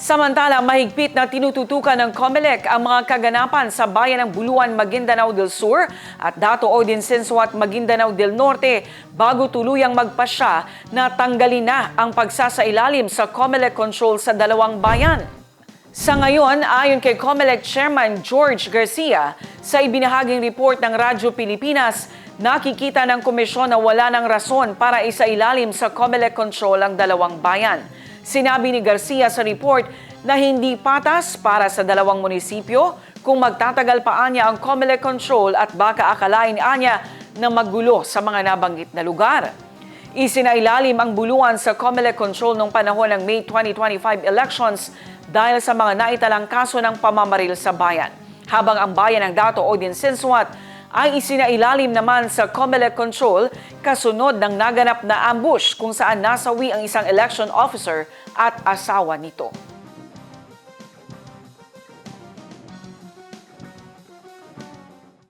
Samantala, mahigpit na tinututukan ng COMELEC ang mga kaganapan sa bayan ng Buluan, Maguindanao del Sur at Dato Odincenso at Maguindanao del Norte bago tuluyang magpasya na tanggalin na ang pagsasailalim sa COMELEC control sa dalawang bayan. Sa ngayon, ayon kay COMELEC Chairman George Garcia, sa ibinahaging report ng Radyo Pilipinas, nakikita ng komisyon na wala ng rason para isailalim sa COMELEC control ang dalawang bayan. Sinabi ni Garcia sa report na hindi patas para sa dalawang munisipyo kung magtatagal pa anya ang COMELEC control at baka akalain anya na magulo sa mga nabanggit na lugar. Isinailalim ang buluan sa COMELEC control noong panahon ng May 2025 elections dahil sa mga naitalang kaso ng pamamaril sa bayan. Habang ang bayan ng Dato Odin Sensuat ay isinailalim naman sa COMELEC control kasunod ng naganap na ambush kung saan nasawi ang isang election officer at asawa nito.